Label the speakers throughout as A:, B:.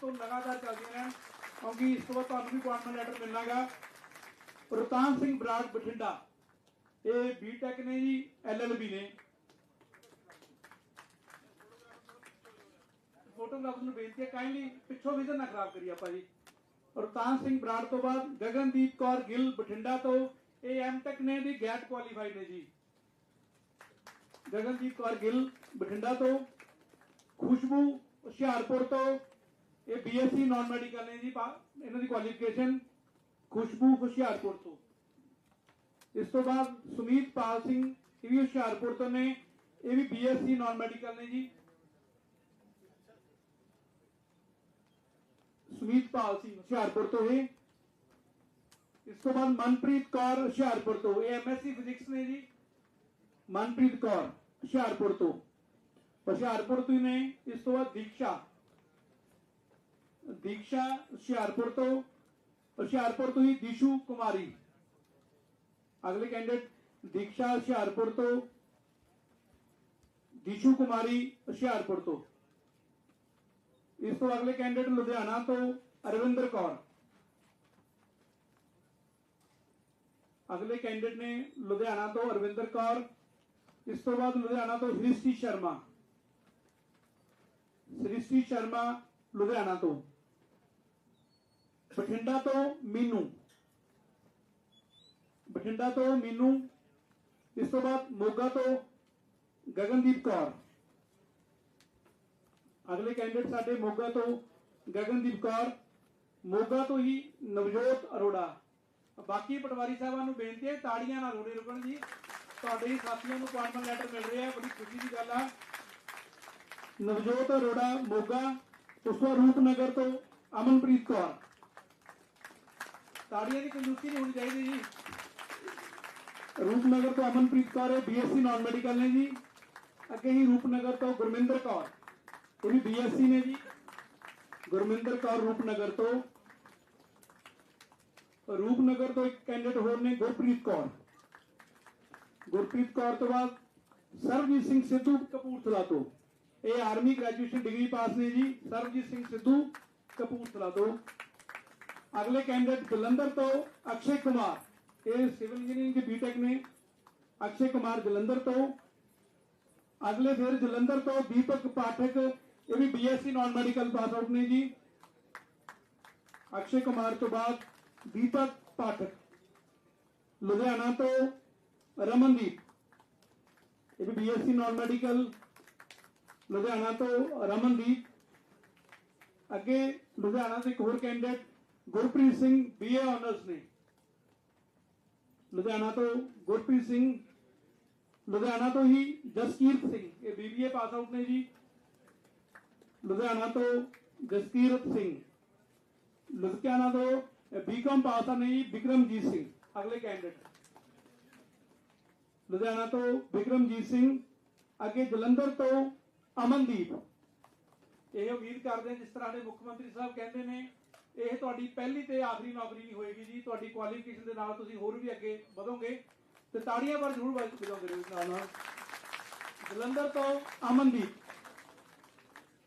A: ਤੋਂ ਲਗਾਤਾਰ ਚੱਲਦੀਆਂ ਰਹਿਣ। ਕਿਉਂਕਿ ਇਸ ਤੋਂ ਬਾਅਦ ਤੁਹਾਨੂੰ ਵੀ ਅਪਾਇੰਟਮੈਂਟ ਲੈਟਰ ਮਿਲਣਾਗਾ। ਰੁਤਾਨ ਸਿੰਘ ਬਰਾੜ ਬਠਿੰਡਾ। ਇਹ ਬੀਟੈਕ ਨੇ ਜੀ ਐਲਐਲਬੀ ਨੇ। ਫੋਟੋਗ੍ਰਾਫਰ ਨੂੰ ਬੇਨਤੀ ਹੈ ਕਾਈਂਡਲੀ ਪਿੱਛੋਂ ਵਿਜ਼ਨ ਨਾ ਖਰਾਬ ਕਰੀ ਆਪਾਂ ਜੀ। ਰੁਤਾਨ ਸਿੰਘ ਬਰਾੜ ਤੋਂ ਬਾਅਦ ਗਗਨਦੀਪ ਕੌਰ ਗਿੱਲ ਬਠਿੰਡਾ ਤੋਂ। ਇਹ ਐਮਟੈਕ ਨੇ ਦੀ ਗੈਟ ਕੁਆਲੀਫਾਈਡ ਨੇ ਜੀ। ਗਗਨਦੀਪ ਕੌਰ ਗਿੱਲ ਬਠਿੰਡਾ ਤੋਂ। ਖੁਸ਼ਬੂ ਹੁਸ਼ਿਆਰਪੁਰ ਤੋਂ। ਇਹ ਬੀਐਸਸੀ ਨਾਨ ਮੈਡੀਕਲ ਨੇ ਜੀ ਇਹਨਾਂ ਦੀ ਕੁਆਲੀਫਿਕੇਸ਼ਨ ਖੁਸ਼ਬੂ ਹੁਸ਼ਿਆਰਪੁਰ ਤੋਂ। ਇਸ ਤੋਂ ਬਾਅਦ ਸੁਮੀਤ ਪਾਲ ਸਿੰਘ, ਇਹ ਵੀ ਹੁਸ਼ਿਆਰਪੁਰ ਤੋਂ ਨੇ, ਇਹ ਵੀ ਬੀਐਸਸੀ ਨਾਨ ਮੈਡੀਕਲ ਨੇ ਜੀ। ਸੁਮੀਤ ਪਾਲ ਸਿੰਘ ਹੁਸ਼ਿਆਰਪੁਰ ਤੋਂ ਇਹ। ਇਸ ਤੋਂ ਬਾਅਦ ਮਨਪ੍ਰੀਤ ਕੌਰ ਹੁਸ਼ਿਆਰਪੁਰ ਤੋਂ, ਇਹ ਐਮਐਸਸੀ ਫਿਜ਼ਿਕਸ ਨੇ ਜੀ। ਮਨਪ੍ਰੀਤ ਕੌਰ ਹੁਸ਼ਿਆਰਪੁਰ ਤੋਂ। ਹੁਸ਼ਿਆਰਪੁਰ ਤੋਂ ਹੀ ਨੇ, ਇਸ ਤੋਂ ਬਾਅਦ ਦੀਕਸ਼ਾ। ਦੀਕਸ਼ਾ ਹੁਸ਼ਿਆਰਪੁਰ ਤੋਂ ਹੁਸ਼ਿਆਰਪੁਰ ਤੋਂ ਹੀ ਦੀਸ਼ੂ ਕੁਮਾਰੀ। ਅਗਲੇ ਕੈਂਡੀਡੇਟ ਦੀਕਸ਼ਾ ਹੁਸ਼ਿਆਰਪੁਰ ਤੋਂ, ਦੀਸ਼ੂ ਕੁਮਾਰੀ ਹੁਸ਼ਿਆਰਪੁਰ ਤੋਂ। ਇਸ ਤੋਂ ਅਗਲੇ ਕੈਂਡੀਡੇਟ ਲੁਧਿਆਣਾ ਤੋਂ ਅਰਵਿੰਦਰ ਕੌਰ। ਅਗਲੇ ਕੈਂਡੀਡੇਟ ਨੇ ਲੁਧਿਆਣਾ ਤੋਂ ਅਰਵਿੰਦਰ ਕੌਰ, ਇਸ ਤੋਂ ਬਾਅਦ ਲੁਧਿਆਣਾ ਤੋਂ ਸ੍ਰਿਸ਼ਟੀ ਸ਼ਰਮਾ। ਸ੍ਰਿਸ਼ਟੀ ਸ਼ਰਮਾ ਲੁਧਿਆਣਾ ਤੋਂ। ਬਠਿੰਡਾ ਤੋਂ ਮੀਨੂ। ਬਠਿੰਡਾ ਤੋਂ ਮੀਨੂ। ਇਸ ਤੋਂ ਬਾਅਦ ਮੋਗਾ ਤੋਂ ਗਗਨਦੀਪ ਕੌਰ। ਅਗਲੇ ਕੈਂਡੀਡੇਟ ਸਾਡੇ ਮੋਗਾ ਤੋਂ ਗਗਨਦੀਪ ਕੌਰ। ਮੋਗਾ ਤੋਂ ਹੀ ਨਵਜੋਤ ਅਰੋੜਾ। ਬਾਕੀ ਪਟਵਾਰੀ ਸਾਹਿਬਾਂ ਨੂੰ ਬੇਨਤੀ ਹੈ, ਤਾੜੀਆਂ ਨਾਲ ਰੋੜੇ ਰੁਕਣ ਜੀ। ਤੁਹਾਡੇ ਹੀ ਸਾਥੀਆਂ ਨੂੰ ਅਪਾਇੰਟਮੈਂਟ ਲੈਟਰ ਮਿਲ ਰਿਹਾ ਹੈ ਬੜੀ ਖੁਸ਼ੀ ਦੀ ਗੱਲ ਆ। ਨਵਜੋਤ ਅਰੋੜਾ ਮੋਗਾ, ਉਸ ਤੋਂ ਰੂਪਨਗਰ ਤੋਂ ਅਮਨਪ੍ਰੀਤ ਕੌਰ। ਤਾੜੀਆਂ ਦੀ ਕੰਜੂਸੀ ਨਹੀਂ ਹੋਣੀ ਚਾਹੀਦੀ ਜੀ। ਰੂਪਨਗਰ ਤੋਂ ਅਮਨਪ੍ਰੀਤ ਕੌਰ ਹੈ ਬੀਐਸਸੀ ਨਾਨ ਮੈਡੀਕਲ ਨੇ ਜੀ। ਅੱਗੇ ਹੀ ਰੂਪਨਗਰ ਤੋਂ ਗੁਰਮਿੰਦਰ ਕੌਰ ਇਹ ਵੀ ਬੀਐਸਸੀ ਨੇ ਜੀ। ਗੁਰਮਿੰਦਰ ਕੌਰ ਰੂਪਨਗਰ ਤੋਂ। ਰੂਪਨਗਰ ਤੋਂ ਇੱਕ ਕੈਂਡੀਡੇਟ ਹੋਰ ਨੇ, ਗੁਰਪ੍ਰੀਤ ਕੌਰ। ਗੁਰਪ੍ਰੀਤ ਕੌਰ ਤੋਂ ਬਾਅਦ ਸਰਬਜੀਤ ਸਿੰਘ ਸਿੱਧੂ ਕਪੂਰਥਲਾ ਤੋਂ। ਇਹ ਆਰਮੀ ਗ੍ਰੈਜੂਏਸ਼ਨ ਡਿਗਰੀ ਪਾਸ ਨੇ ਜੀ। ਸਰਬਜੀਤ ਸਿੰਘ ਸਿੱਧੂ ਕਪੂਰਥਲਾ ਤੋਂ। ਅਗਲੇ ਕੈਂਡੀਡੇਟ ਜਲੰਧਰ ਤੋਂ ਅਕਸ਼ੇ ਕੁਮਾਰ। ਇਹ ਸਿਵਲ ਇੰਜੀਨੀਅਰਿੰਗ ਦੇ ਬੀਟੈਕ ਨੇ। ਅਕਸ਼ੇ ਕੁਮਾਰ ਜਲੰਧਰ ਤੋਂ। ਅਗਲੇ ਫਿਰ ਜਲੰਧਰ ਤੋਂ ਦੀਪਕ ਪਾਠਕ। ਇਹ ਵੀ BSc non medical pass out ਨੇ ਜੀ। ਅਕਸ਼ੇ ਕੁਮਾਰ ਤੋਂ ਬਾਅਦ ਦੀਪਕ ਪਾਠਕ। ਲੁਧਿਆਣਾ ਤੋਂ ਰਮਨਦੀਪ। ਇਹ ਵੀ ਬੀਐਸਸੀ ਨਾਨ ਮੈਡੀਕਲ ਲੁਧਿਆਣਾ ਤੋਂ ਰਮਨਦੀਪ। ਅੱਗੇ ਲੁਧਿਆਣਾ ਦੇ ਇੱਕ ਹੋਰ candidate Gurpreet Singh BA honours ਨੇ। ਲੁਧਿਆਣਾ ਤੋਂ ਗੁਰਪ੍ਰੀਤ ਸਿੰਘ, ਲੁਧਿਆਣਾ ਤੋਂ ਹੀ ਜਸਕੀਰਤ ਸਿੰਘ। ਇਹ ਬੀਬੀਏ ਪਾਸ ਆਊਟ ਨੇ ਜੀ। ਲੁਧਿਆਣਾ ਤੋਂ ਜਸਕੀਰਤ ਸਿੰਘ। ਲੁਧਿਆਣਾ ਤੋਂ ਬੀਕਾਮ ਪਾਸ ਆ ਨੇ ਜੀ ਵਿਕਰਮਜੀਤ ਸਿੰਘ। ਅਗਲੇ ਕੈਂਡੀਡੇਟ ਲੁਧਿਆਣਾ ਤੋਂ ਵਿਕਰਮਜੀਤ ਸਿੰਘ, ਅੱਗੇ ਜਲੰਧਰ ਤੋਂ ਅਮਨਦੀਪ। ਇਹ ਉਮੀਦ ਕਰਦੇ ਜਿਸ ਤਰ੍ਹਾਂ ਦੇ ਮੁੱਖ ਮੰਤਰੀ ਸਾਹਿਬ ਕਹਿੰਦੇ ਨੇ ਇਹ ਤੁਹਾਡੀ ਪਹਿਲੀ ਤੇ ਆਖਰੀ ਨੌਕਰੀ ਨਹੀਂ ਹੋਏਗੀ ਜੀ। ਤੁਹਾਡੀ ਕੁਆਲੀਫਿਕੇਸ਼ਨ ਦੇ ਨਾਲ ਤੁਸੀਂ ਹੋਰ ਵੀ ਅੱਗੇ ਵਧੋਗੇ। ਤੇ ਤਾੜੀਆਂ ਪਰ ਜ਼ਰੂਰ ਵੱਜ ਵਜਾਉਂਦੇ ਰਹੋ ਨਾਲ ਨਾਲ ਜਲੰਧਰ ਤੋਂ ਅਮਨਦੀਪ।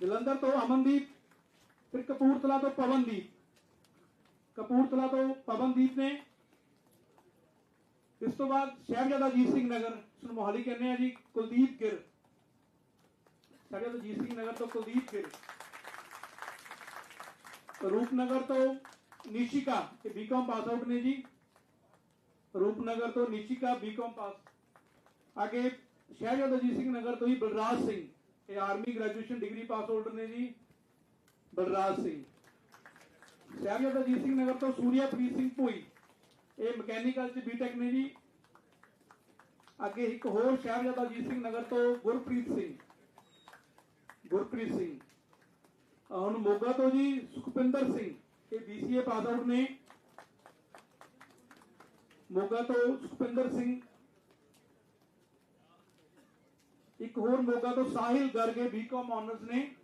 A: ਜਲੰਧਰ ਤੋਂ ਅਮਨਦੀਪ, ਫਿਰ ਕਪੂਰਥਲਾ ਤੋਂ ਪਵਨਦੀਪ। ਕਪੂਰਥਲਾ ਤੋਂ ਪਵਨਦੀਪ ਨੇ। ਇਸ ਤੋਂ ਬਾਅਦ ਸ਼ਹਿਬਜ਼ਾਦਾ ਅਜੀਤ ਸਿੰਘ ਨਗਰ, ਇਸ ਮੋਹਾਲੀ ਕਹਿੰਦੇ ਆ ਜੀ, ਕੁਲਦੀਪ ਗਿਰ ਸ਼ਹਿਬਜ਼ਾਦਾ ਅਜੀਤ ਸਿੰਘ ਨਗਰ ਤੋਂ ਕੁਲਦੀਪ ਗਿਰ ਰੂਪਨਗਰ ਤੋਂ ਨਿਸ਼ਿਕਾ ਇਹ ਬੀਕਾਮ ਪਾਸ ਆਊਟ ਨੇ ਜੀ। ਰੂਪਨਗਰ ਤੋਂ ਨਿਸ਼ਿਕਾ ਬੀਕਾਮ ਪਾਸ ਅੱਗੇ ਸ਼ਹਿਜਾਦ ਅਜੀਤ ਸਿੰਘ ਨਗਰ ਤੋਂ ਹੀ ਬਲਰਾਜ ਸਿੰਘ ਇਹ army graduation degree pass out ਨੇ ਜੀ, ਬਲਰਾਜ ਸਿੰਘ। ਸ਼ਹਿਜਾਦ ਅਜੀਤ ਸਿੰਘ ਨਗਰ ਤੋਂ ਸੂਰਿਆਪ੍ਰੀਤ ਸਿੰਘ ਭੋਈ, ਇਹ ਮਕੈਨੀਕਲ ਚ ਬੀਟੈਕ ਨੇ ਜੀ। ਅੱਗੇ ਇੱਕ ਹੋਰ ਸ਼ਹਿਜਾਦ ਅਜੀਤ ਸਿੰਘ ਨਗਰ ਤੋਂ ਗੁਰਪ੍ਰੀਤ ਸਿੰਘ ਗੁਰਪ੍ਰੀਤ ਸਿੰਘ। ਹੁਣ ਮੋਗਾ ਤੋਂ ਜੀ ਸੁਖਪਿੰਦਰ ਸਿੰਘ, ਇਹ BCA ਪਾਸ ਆਊਟ ਨੇ। ਮੋਗਾ ਤੋਂ ਸੁਖਪਿੰਦਰ ਸਿੰਘ। ਇੱਕ ਹੋਰ ਮੋਗਾ ਤੋਂ ਸਾਹਿਲ ਗਰਗ, ਇਹ ਬੀਕਾਮ ਆਨਰਸ ਨੇ।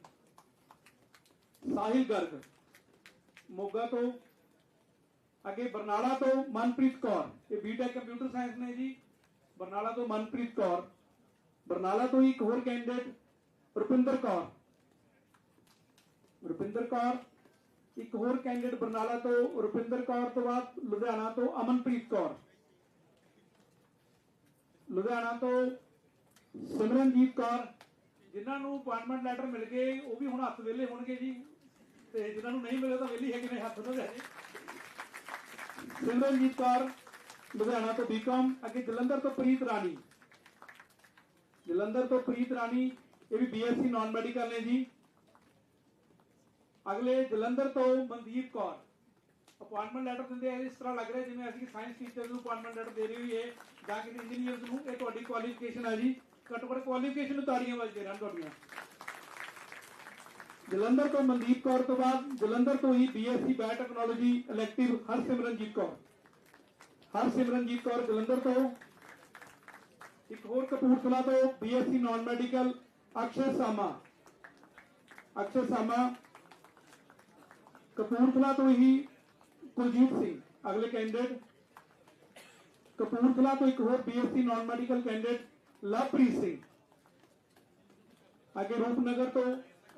A: ਸਾਹਿਲ ਗਰਗ, ਮੋਗਾ ਤੋਂ। ਅੱਗੇ ਬਰਨਾਲਾ ਤੋਂ ਮਨਪ੍ਰੀਤ ਕੌਰ, ਇਹ ਬੀਟੈਕ ਕੰਪਿਊਟਰ ਸਾਇੰਸ ਨੇ ਜੀ। ਬਰਨਾਲਾ ਤੋਂ ਮਨਪ੍ਰੀਤ ਕੌਰ। ਬਰਨਾਲਾ ਤੋਂ ਹੀ ਇੱਕ ਹੋਰ ਕੈਂਡੀਡੇਟ ਰੁਪਿੰਦਰ ਕੌਰ। ਰੁਪਿੰਦਰ ਕੌਰ, ਇੱਕ ਹੋਰ ਕੈਂਡੀਡੇਟ ਬਰਨਾਲਾ ਤੋਂ ਰੁਪਿੰਦਰ ਕੌਰ ਤੋਂ ਬਾਅਦ ਲੁਧਿਆਣਾ ਤੋਂ ਅਮਨਪ੍ਰੀਤ ਕੌਰ। ਲੁਧਿਆਣਾ ਤੋਂ ਸਿਮਰਨਜੀਤ ਕੌਰ, ਜਿਨ੍ਹਾਂ ਨੂੰ ਅਪਾਇੰਟਮੈਂਟ ਲੈਟਰ ਮਿਲ ਗਏ, ਉਹ ਵੀ ਹੁਣ ਹੱਥ ਵੇਲੇ ਹੋਣਗੇ ਜੀ। ਤੇ ਜਿਨ੍ਹਾਂ ਨੂੰ ਨਹੀਂ ਮਿਲੇ ਤਾਂ ਵੇਲੇ ਹੈਗੇ ਨੇ ਹੱਥ ਉਹਨਾਂ ਦੇ। ਸਿਮਰਨਜੀਤ ਕੌਰ, ਲੁਧਿਆਣਾ ਤੋਂ ਬੀਕਾਮ ਅੱਗੇ ਜਲੰਧਰ ਤੋਂ ਪ੍ਰੀਤ ਰਾਣੀ। ਜਲੰਧਰ ਤੋਂ ਪ੍ਰੀਤ ਰਾਣੀ, ਇਹ ਵੀ ਬੀਐਸਸੀ ਨਾਨ ਮੈਡੀਕਲ ਨੇ ਜੀ। ਅਗਲੇ ਜਲੰਧਰ ਤੋਂ ਮਨਦੀਪ ਕੌਰ। ਅਪਾਇੰਟਮੈਂਟ ਲੈਟਰ ਦਿੰਦੇ ਆ ਇਸ ਤਰ੍ਹਾਂ ਲੱਗ ਰਿਹਾ ਜਿਵੇਂ ਅਸੀਂ ਸਾਇੰਸ ਟੀਚਰ ਨੂੰ ਅਪਾਇੰਟਮੈਂਟ ਲੈਟਰ ਦੇ ਰਹੀ ਹੈ ਜਾਂ ਕਿਸੇ ਇੰਜੀਨੀਅਰਸ ਨੂੰ, ਇਹ ਤੁਹਾਡੀ ਕੁਆਲੀਫਿਕੇਸ਼ਨ ਹੈ ਜੀ। ਘੱਟੋ ਘੱਟ ਕੁਆਲੀਫਿਕੇਸ਼ਨ ਨੂੰ ਵੱਜਦੇ ਰਹਿਣ ਤੁਹਾਡੀਆਂ। ਜਲੰਧਰ ਤੋਂ ਮਨਦੀਪ ਕੌਰ ਤੋਂ ਬਾਅਦ, ਜਲੰਧਰ ਤੋਂ ਹੀ BSc biotechnology elective Harsimranjeet Kaur. Harsimranjeet Kaur Jalandhar ਤੋਂ। ਇੱਕ ਹੋਰ ਕਪੂਰਥਲਾ ਤੋਂ BSc non medical Akshar Sama Akshar Sama Kapurthala ਤੋਂ ਹੀ ਕੁਲਜੀਤ ਸਿੰਘ ਅਗਲੇ ਕੈਂਡੀਡੇਟ ਕਪੂਰਥਲਾ ਤੋਂ ਇੱਕ ਹੋਰ BSc non medical candidate Lovepreet Singh. ਅੱਗੇ ਰੂਪਨਗਰ ਤੋਂ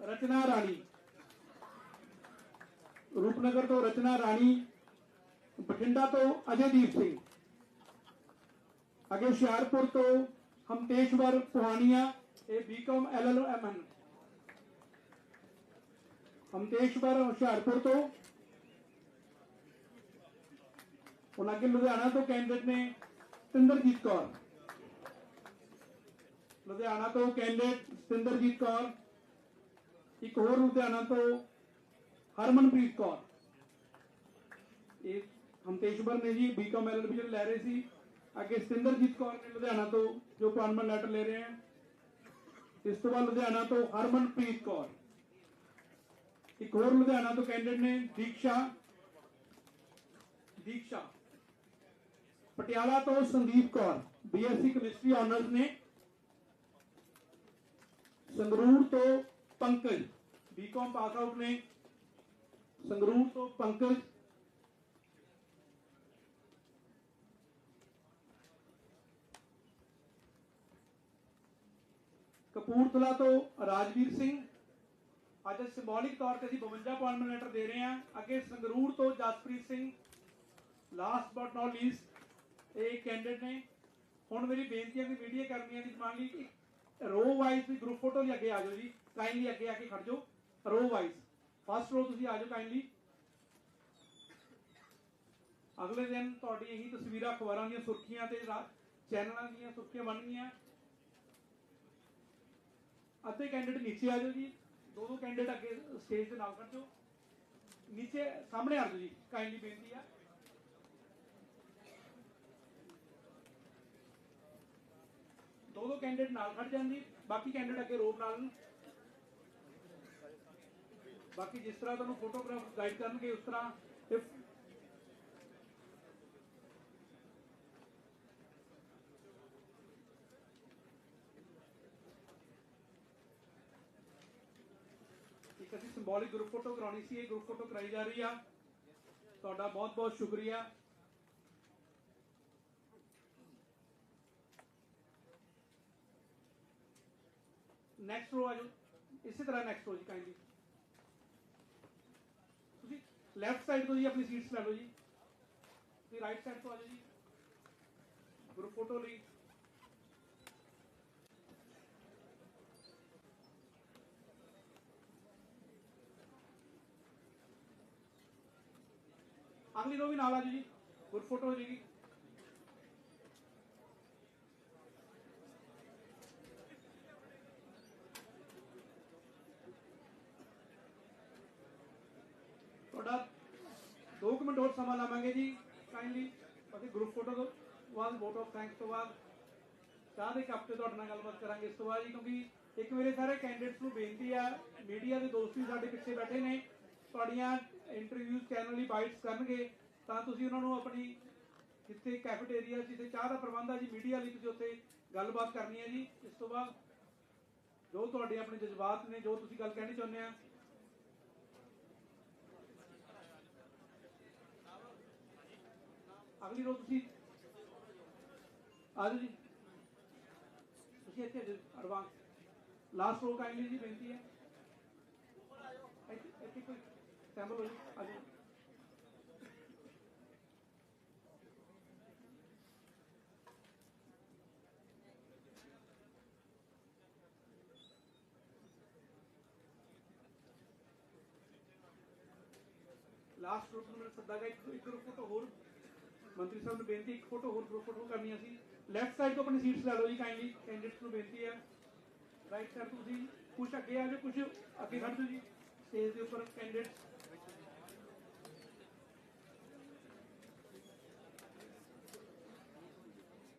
A: ਰਚਨਾ ਰਾਣੀ। ਰੂਪਨਗਰ ਤੋਂ ਰਚਨਾ ਰਾਣੀ, ਬਠਿੰਡਾ ਤੋਂ ਅਜੇਦੀਪ ਸਿੰਘ। ਅੱਗੇ ਹੁਸ਼ਿਆਰਪੁਰ ਤੋਂ ਹਮਤੇਸ਼ਵਰ ਪੁਹਾਨੀਆ, ਇਹ ਬੀਕਾਮ ਐਲਐਲਐਮਐਨ ਹਮਤੇਸ਼ਵਰ ਹੁਸ਼ਿਆਰਪੁਰ ਤੋਂ। ਹੁਣ ਅੱਗੇ ਲੁਧਿਆਣਾ ਤੋਂ ਕੈਂਡੀਡੇਟ ਨੇ ਸਤਿੰਦਰਜੀਤ ਕੌਰ। ਲੁਧਿਆਣਾ ਤੋਂ ਕੈਂਡੀਡੇਟ ਸਤਿੰਦਰਜੀਤ ਕੌਰ। ਇੱਕ ਹੋਰ ਲੁਧਿਆਣਾ ਤੋਂ ਹਰਮਨਪ੍ਰੀਤ ਕੌਰ। ਇਹ ਹਮਤੇਸ਼ਵਰ ਨੇ ਜੀ ਬੀਕਾਮ ਐਲਐਲਬੀ ਜਿਹੜੇ ਲੈ ਰਹੇ ਸੀ। ਅੱਗੇ ਸਤਿੰਦਰਜੀਤ ਕੌਰ ਨੇ ਲੁਧਿਆਣਾ ਤੋਂ ਜੋ ਅਪਾਇੰਟਮੈਂਟ ਲੈਟਰ ਲੈ ਰਹੇ ਹਨ ਇਸ ਤੋਂ ਬਾਅਦ ਲੁਧਿਆਣਾ ਤੋਂ ਹਰਮਨਪ੍ਰੀਤ ਕੌਰ। ਇੱਕ ਹੋਰ ਲੁਧਿਆਣਾ ਤੋਂ ਕੈਂਡੀਡੇਟ ਨੇ ਦੀਕਸ਼ਾ। ਦੀਕਸ਼ਾ। ਪਟਿਆਲਾ ਤੋਂ Sandeep Kaur BSc chemistry honours ਨੇ। ਸੰਗਰੂਰ ਤੋਂ ਪੰਕਜ ਬੀਕਾਮ ਪਾਸ ਆਊਟ ਨੇ। ਸੰਗਰੂਰ ਤੋਂ ਪੰਕਜ। ਕਪੂਰਥਲਾ ਤੋਂ ਰਾਜਵੀਰ ਸਿੰਘ। ਅੱਜ ਸਿੰਬੋਲਿਕ ਤੌਰ ਤੇ ਅਸੀਂ 52 ਅਪਾਇੰਟਮੈਂਟ ਦੇ ਰਹੇ ਹਾਂ। ਅੱਗੇ ਸੰਗਰੂਰ ਤੋਂ Jaspreet Singh last but not least ਇਹ ਕੈਂਡੀਡੇਟ ਨੇ। ਹੁਣ ਮੇਰੀ ਬੇਨਤੀ ਹੈ ਕਿ ਵੀਡੀਓ ਕਰਨੀ ਹੈ ਮੰਨ ਲਈ ਰੋ ਵਾਈਜ਼ ਦੀ ਗਰੁੱਪ ਫੋਟੋ ਲਈ ਅੱਗੇ ਆ ਜਾਓ ਜੀ। ਕਾਈਂਡਲੀ ਅੱਗੇ ਆ ਕੇ ਖੜ ਜਾਓ। ਰੋ ਵਾਈਜ਼ ਫਸਟ ਰੋ ਤੁਸੀਂ ਆ ਜਾਓ ਕਾਈਂਡਲੀ ਅਗਲੇ ਦਿਨ ਤੁਹਾਡੀ ਇਹੀ ਤਸਵੀਰਾਂ ਅਖਬਾਰਾਂ ਦੀਆਂ ਸੁਰਖੀਆਂ ਤੇ ਰਾ- ਚੈਨਲਾਂ ਦੀਆਂ ਸੁਰਖੀਆਂ ਬਣਨਗੀਆਂ ਅੱਧੇ ਕੈਂਡੀਡੇਟ ਨੀਚੇ ਆ ਜਾਓ ਜੀ। ਦੋ ਦੋ ਕੈਂਡੀਡੇਟ ਅੱਗੇ ਸਟੇਜ ਦੇ ਨਾਲ ਖੜ ਜਾਓ ਨੀਚੇ ਸਾਹਮਣੇ ਆ ਜਾਓ ਜੀ ਕਾਈਂਡਲੀ ਬੇਨਤੀ ਆ। ਦੋ ਦੋ ਕੈਂਡੀਡੇਟ ਨਾਲ ਖੜ ਜਾਣ ਬਾਕੀ ਕੈਂਡੀਡੇਟ ਅੱਗੇ ਰੋਪ ਨਾਲ ਬਾਕੀ ਜਿਸ ਤਰ੍ਹਾਂ ਤੁਹਾਨੂੰ ਫੋਟੋਗ੍ਰਾਫ ਗਾਈਡ ਕਰਨਗੇ, ਉਸ ਤਰ੍ਹਾਂ ਅਸੀਂ ਸਿੰਬੋਲਿਕ ਗਰੁੱਪ ਫੋਟੋ ਕਰਾਉਣੀ ਸੀ, ਇਹ ਗਰੁੱਪ ਫੋਟੋ ਕਰਾਈ ਜਾ ਰਹੀ ਆ। ਤੁਹਾਡਾ ਬਹੁਤ ਬਹੁਤ ਸ਼ੁਕਰੀਆ। ਨੈਕਸਟ ਰੋ ਆ ਜਾਓ। ਇਸੇ ਤਰ੍ਹਾਂ ਨੈਕਸਟ ਰੋ ਜੀ ਕਾਈਂਡਲੀ ਤੁਸੀਂ ਲੈਫਟ ਸਾਈਡ ਤੋਂ ਜੀ ਆਪਣੀ ਸੀਟਸ ਲੈ ਲਓ ਜੀ। ਤੁਸੀਂ ਰਾਈਟ ਸਾਈਡ ਤੋਂ ਆ ਜਾਓ ਜੀ। ਗਰੁੱਪ ਫੋਟੋ ਲਈ। ਅਗਲੀ ਰੋ ਵੀ ਨਾਲ ਆ ਜੀ ਗਰੁੱਪ ਫੋਟੋ ਹੋ ਜਾਏਗੀ। ਤੁਹਾਡਾ 2 ਮਿੰਟ ਹੋਰ ਸਮਾਂ ਲਾਵਾਂਗੇ ਜੀ ਕਾਈਂਡਲੀ ਅਸੀਂ ਗਰੁੱਪ ਫੋਟੋ ਤੋਂ ਬਾਅਦ ਵੋਟ ਆਫ ਥੈਂਕਸ ਤੋਂ ਬਾਅਦ ਚਾਹ ਦੇ ਕੱਪ ਤੇ ਤੁਹਾਡੇ ਨਾਲ ਗੱਲਬਾਤ ਕਰਾਂਗੇ ਇਸ ਤੋਂ ਬਾਅਦ ਜੀ, ਕਿਉਂਕਿ ਇੱਕ ਮੇਰੇ ਸਾਰੇ ਕੈਂਡੀਡੇਟਸ ਨੂੰ ਬੇਨਤੀ ਆ ਮੀਡੀਆ ਦੇ ਦੋਸਤ ਵੀ ਸਾਡੇ ਪਿੱਛੇ ਬੈਠੇ ਨੇ, ਤੁਹਾਡੀਆਂ ਇੰਟਰਵਿਊਜ਼ ਚੈਨਲ ਲਈ ਬਾਈਟਸ ਕਰਨਗੇ, ਤਾਂ ਤੁਸੀਂ ਉਹਨਾਂ ਨੂੰ ਆਪਣੀ ਜਿੱਥੇ ਕੈਫੇਟੇਰੀਆ ਜਿੱਥੇ ਚਾਹ ਦਾ ਪ੍ਰਬੰਧ ਆ ਜੀ ਮੀਡੀਆ ਲਈ ਤੁਸੀਂ ਉੱਥੇ ਗੱਲਬਾਤ ਕਰਨੀ ਹੈ ਜੀ। ਇਸ ਤੋਂ ਬਾਅਦ ਜੋ ਤੁਹਾਡੇ ਆਪਣੇ ਜਜ਼ਬਾਤ ਨੇ, ਜੋ ਤੁਸੀਂ ਗੱਲ ਕਹਿਣੀ ਚਾਹੁੰਦੇ ਆ। ਅਗਲੀ ਰੋ ਤੁਸੀਂ ਆ ਜੀ। ਤੁਸੀਂ ਇੱਥੇ ਐਡਵਾਂਸ ਲਾਸਟ ਰੋ ਕਾਈਂਡਲੀ ਜੀ, ਬੇਨਤੀ ਹੈ। ਇੱਥੇ ਕੋਈ ਸੈਂਪਲ ਹੋ ਜੀ, ਆ ਜਾਓ। ਲਾਸਟ ਗਰੁੱਪ ਨੂੰ ਸੱਦਾਗਾ ਇੱਕ ਇੱਕ ਫੋਟੋ ਹੋਰ। ਮੰਤਰੀ ਸਾਹਿਬ ਨੂੰ ਬੇਨਤੀ, ਇੱਕ ਫੋਟੋ ਹੋਰ ਗਰੁੱਪ ਫੋਟੋ ਕਰਨੀ ਸੀ। ਲੈਫਟ ਸਾਈਡ ਤੋਂ ਆਪਣੀ ਸੀਟਸ ਲੈ ਲਓ ਜੀ ਕਾਈਂਡਲੀ ਕੈਂਡੀਡੇਟਸ ਨੂੰ ਬੇਨਤੀ ਹੈ। ਰਾਈਟ ਸਾਈਡ ਤੁਸੀਂ ਕੁਝ ਅੱਗੇ ਆ ਜਾਓ ਕੁਝ ਅੱਗੇ ਖੜ ਜਾਓ ਜੀ। ਸਟੇਜ ਦੇ ਉੱਪਰ ਕੈਂਡੀਡੇਟਸ